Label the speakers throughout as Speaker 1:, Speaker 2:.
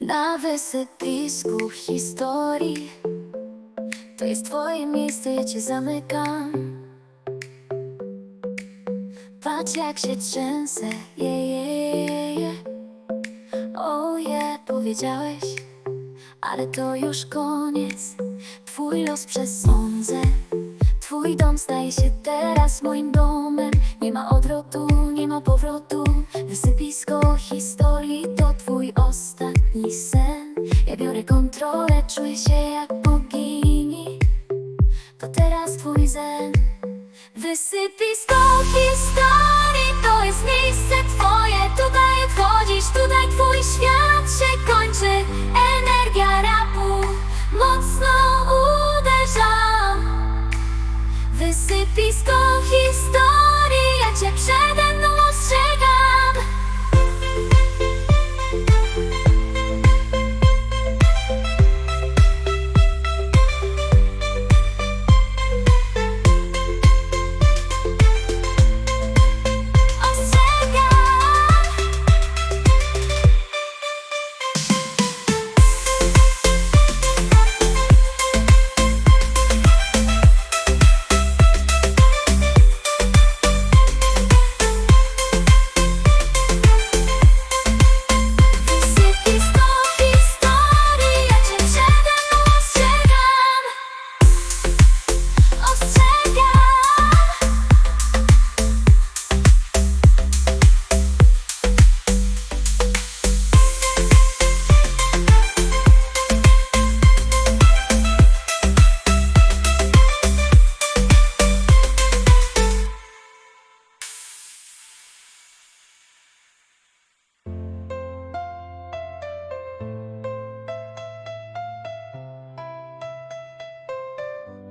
Speaker 1: Na wysypisku historii. To jest twoje miejsce, ja cię zamykam. Patrz jak się trzęsę, je, je, je, je. Oh yeah, powiedziałeś Ale to już koniec. Twój los przesądzę Twój dom staje się teraz moim domem. Nie ma odwrotu, nie ma powrotu. Wysypisko historii to twój ostatni biorę kontrolę, czuję się jak bogini. To teraz twój zen. Wysypisko historii to jest miejsce twoje. Tutaj wchodzisz, tutaj twój świat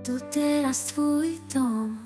Speaker 1: To teraz twój dom